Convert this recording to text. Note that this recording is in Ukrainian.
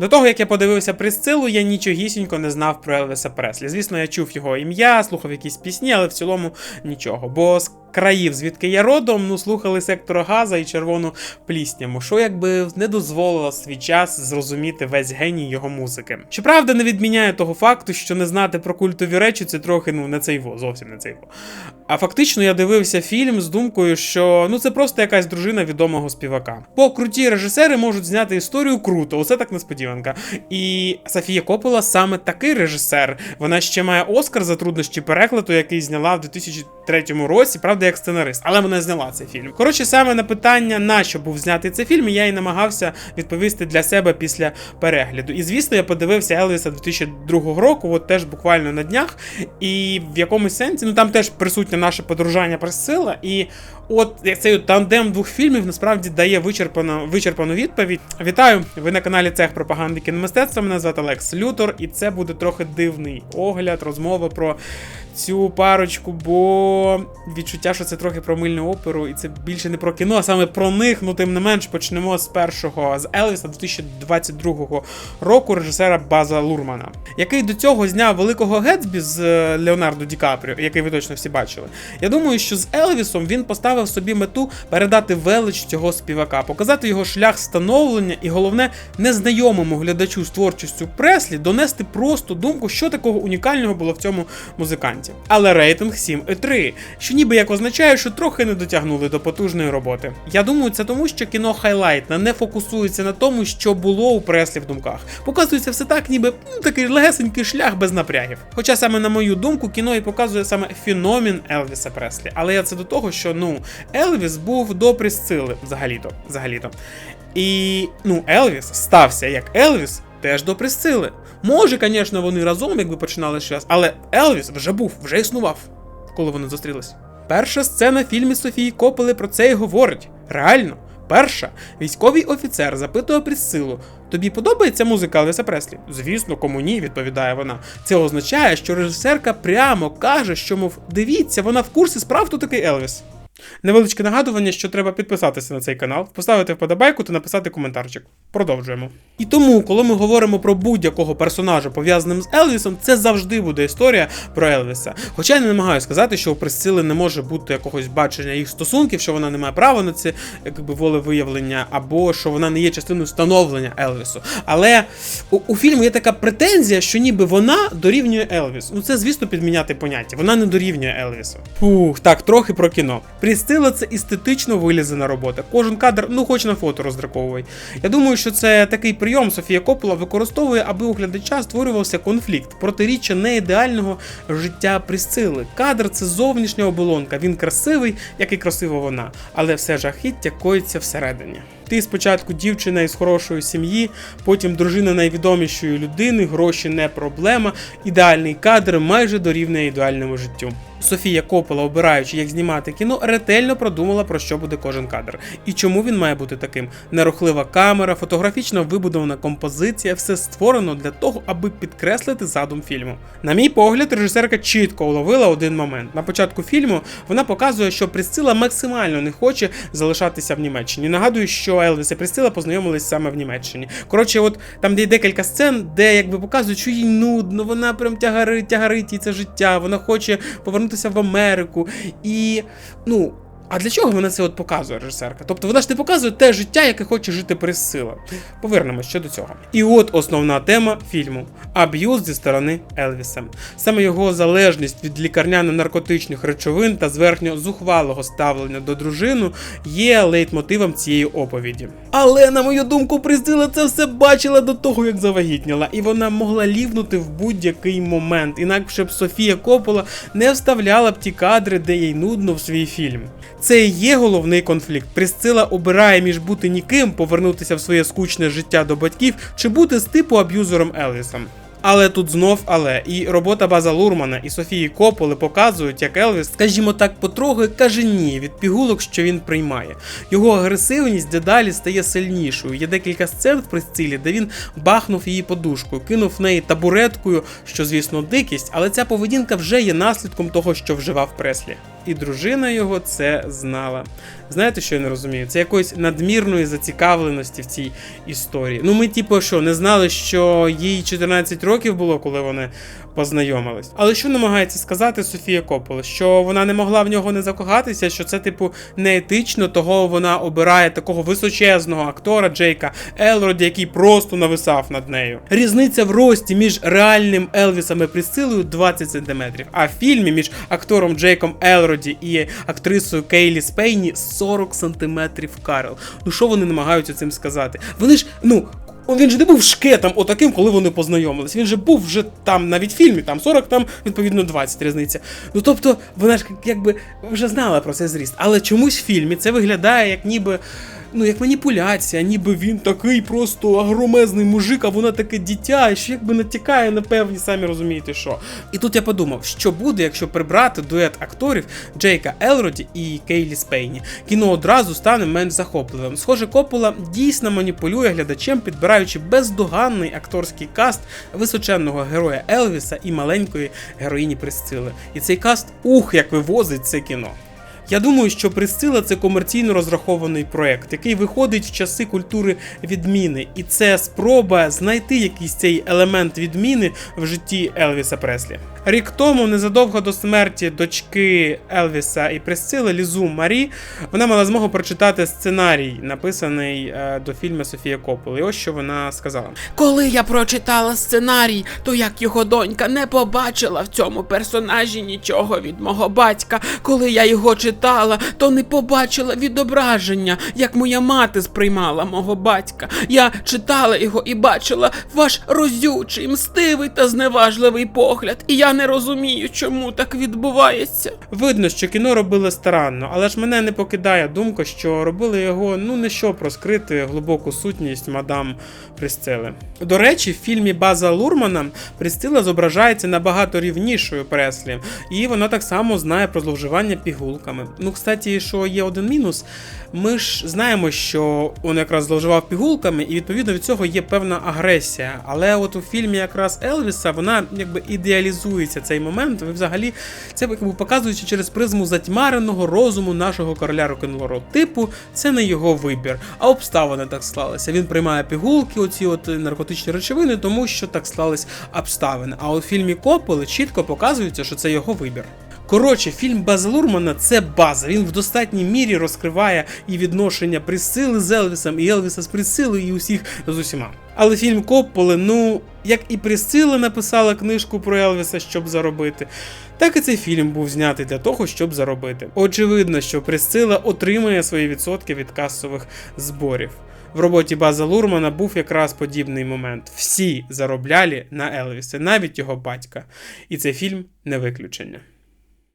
До того, як я подивився Присцилу, я нічогісінько не знав про Елвіса Преслі. Звісно, я чув його ім'я, слухав якісь пісні, але в цілому нічого. Бо з країв, звідки я родом, ну слухали сектора Газа і червону плісняму, що якби не дозволило свій час зрозуміти весь геній його музики. Щоправда, не відміняє того факту, що не знати про культові речі це трохи ну не цей во, зовсім не цей во. А фактично я дивився фільм з думкою, що ну це просто якась дружина відомого співака. Бо круті режисери можуть зняти історію круто, оце так несподіванка. І Софія Коппола саме такий режисер. Вона ще має Оскар за труднощі перекладу, який зняла в 2003 році, правда, як сценарист, але вона зняла цей фільм. Коротше, саме на питання, на що був знятий цей фільм, я і намагався відповісти для себе після перегляду. І звісно, я подивився Елвіса 2002 року, от теж буквально на днях. І в якомусь сенсі, ну там теж присутнє наше подорожання Пресила. І от цей тандем двох фільмів насправді дає вичерпану, вичерпану відповідь. Вітаю! Ви на каналі Цех пропаганди кіномистецтва. Мене звати Лекс Лютор, і це буде трохи дивний огляд, розмова про цю парочку, бо відчуття, що це трохи про мильну оперу, і це більше не про кіно, а саме про них. Ну, тим не менш, почнемо з першого з Елвіса 2022 року режисера База Лурмана, який до цього зняв великого Гетсбі з е, Леонардо Ді Капріо, який ви точно всі бачили. Я думаю, що з Елвісом він поставив собі мету передати велич цього співака, показати його шлях становлення і головне незнайомому глядачу з творчістю Преслі донести просто думку, що такого унікального було в цьому музиканті. Але рейтинг 7,3, що ніби як означає, що трохи не дотягнули до потужної роботи. Я думаю, це тому, що кіно хайлайтне не фокусується на тому, що було у Преслі в думках. Показується все так, ніби ну, такий легесенький шлях без напрягів. Хоча саме на мою думку, кіно і показує саме феномен Елвіса Преслі. Але я це до того, що ну Елвіс був до Присцили, взагалі-то. взагалі-то. І ну, Елвіс стався як Елвіс теж до Присцили. Може, звісно, вони разом, якби починали час, але Елвіс вже був, вже існував, коли вони зустрілись. Перша сцена в фільмі Софії Копели про це і говорить. Реально. Перша, військовий офіцер запитує Присцилу: Тобі подобається музика Елвіса Преслі? Звісно, кому ні, відповідає вона. Це означає, що режисерка прямо каже, що, мов, дивіться, вона в курсі справ, хто такий Елвіс. Невеличке нагадування, що треба підписатися на цей канал, поставити вподобайку та написати коментарчик. Продовжуємо. І тому, коли ми говоримо про будь-якого персонажа, пов'язаним з Елвісом, це завжди буде історія про Елвіса. Хоча я не намагаюся сказати, що у Присцили не може бути якогось бачення їх стосунків, що вона не має права на це якби волевиявлення, або що вона не є частиною становлення Елвісу. Але у, у фільму є така претензія, що ніби вона дорівнює Елвісу. Ну це, звісно, підміняти поняття. Вона не дорівнює Елвісу. Фух, так, трохи про кіно. Прістила це естетично вилізана робота. Кожен кадр, ну хоч на фото роздраковуй. Я думаю, що це такий прийом Софія Коппола використовує, аби у глядача створювався конфлікт, протиріччя неідеального життя Присцили. Кадр це зовнішня оболонка. Він красивий, як і красива вона, але все жахіття коїться всередині. Ти спочатку дівчина із хорошої сім'ї, потім дружина найвідомішої людини, гроші не проблема, ідеальний кадр майже дорівнює ідеальному життю. Софія Коппола, обираючи, як знімати кіно, ретельно продумала про що буде кожен кадр і чому він має бути таким. Нерухлива камера, фотографічно вибудована композиція, все створено для того, аби підкреслити задум фільму. На мій погляд, режисерка чітко уловила один момент. На початку фільму вона показує, що Присцила максимально не хоче залишатися в Німеччині. Нагадую, що Елвіс і Присцила познайомились саме в Німеччині. Коротше, от там де є декілька сцен, де якби показують, що їй нудно, вона прям тягарить, тягарить їй це життя, вона хоче повернутися в Америку. І ну. А для чого вона це от показує, режисерка? Тобто вона ж не показує те життя, яке хоче жити Присцила. Повернемось ще до цього. І от основна тема фільму аб'юз зі сторони Елвіса. Саме його залежність від лікарняно-наркотичних речовин та зверхньо зухвалого ставлення до дружини є лейтмотивом цієї оповіді. Але, на мою думку, Присцила це все бачила до того, як завагітніла, і вона могла лівнути в будь-який момент, інакше б Софія Коппола не вставляла б ті кадри, де їй нудно в свій фільм. Це і є головний конфлікт. Присцила обирає між бути ніким, повернутися в своє скучне життя до батьків, чи бути з типу аб'юзером Елвісом. Але тут знов але і робота База Лурмана і Софії Кополи показують, як Елвіс, скажімо так, потрохи каже ні від пігулок, що він приймає. Його агресивність дедалі стає сильнішою. Є декілька сцен в прицілі, де він бахнув її подушкою, кинув в неї табуреткою, що, звісно, дикість, але ця поведінка вже є наслідком того, що вживав Преслі. І дружина його це знала. Знаєте, що я не розумію? Це якоїсь надмірної зацікавленості в цій історії. Ну, ми, типу, що, не знали, що їй 14 років було, коли вони познайомились. Але що намагається сказати Софія Коппола? Що вона не могла в нього не закохатися, що це, типу, неетично, того вона обирає такого височезного актора Джейка Елроді, який просто нависав над нею. Різниця в рості між реальним Елвісом і Присцилою 20 см, а в фільмі між актором Джейком Елроді і актрисою Кейлі Спейні 40 сантиметрів Карл. Ну що вони намагаються цим сказати? Вони ж, ну. Він же не був шкетом отаким, коли вони познайомились. Він же був вже там навіть в фільмі, там 40, там відповідно 20 різниця. Ну тобто, вона ж якби вже знала про цей зріст. Але чомусь в фільмі це виглядає як ніби. Ну, як маніпуляція, ніби він такий просто агромезний мужик, а вона таке дитя, і що якби натякає на певні, самі розумієте, що. І тут я подумав, що буде, якщо прибрати дует акторів Джейка Елроді і Кейлі Спейні. Кіно одразу стане менш захопливим. Схоже, Коппола дійсно маніпулює глядачем, підбираючи бездоганний акторський каст височенного героя Елвіса і маленької героїні Присцили. І цей каст ух, як вивозить це кіно. Я думаю, що Присцила це комерційно розрахований проект, який виходить в часи культури відміни, і це спроба знайти якийсь цей елемент відміни в житті Елвіса Преслі. Рік тому, незадовго до смерті дочки Елвіса і Присцили Лізу Марі, вона мала змогу прочитати сценарій, написаний е, до фільму Софія Копполи. І ось що вона сказала. Коли я прочитала сценарій, то як його донька не побачила в цьому персонажі нічого від мого батька. Коли я його читала, то не побачила відображення, як моя мати сприймала мого батька. Я читала його і бачила ваш розючий, мстивий та зневажливий погляд. І я не розумію, чому так відбувається. Видно, що кіно робили старанно, але ж мене не покидає думка, що робили його ну не щоб розкрити глибоку сутність мадам Присцили. До речі, в фільмі База Лурмана Присцила зображається набагато рівнішою Преслі, і вона так само знає про зловживання пігулками. Ну, кстати, що є один мінус. Ми ж знаємо, що він якраз зловживав пігулками, і відповідно від цього є певна агресія. Але от у фільмі якраз Елвіса вона якби ідеалізується цей момент. Ви взагалі це якби показуючи через призму затьмареного розуму нашого короля рок-н-ролу. Типу, це не його вибір, а обставини так склалися. Він приймає пігулки, оці от наркотичні речовини, тому що так склались обставини. А у фільмі Копполи чітко показується, що це його вибір. Коротше, фільм База Лурмана це база. Він в достатній мірі розкриває і відношення Присцили з Елвісом, і Елвіса з Присцилою, і усіх з усіма. Але фільм Копполи, ну, як і Присцила написала книжку про Елвіса, щоб заробити, так і цей фільм був знятий для того, щоб заробити. Очевидно, що Присцила отримує свої відсотки від касових зборів. В роботі База Лурмана був якраз подібний момент. Всі заробляли на Елвіса, навіть його батька. І цей фільм не виключення.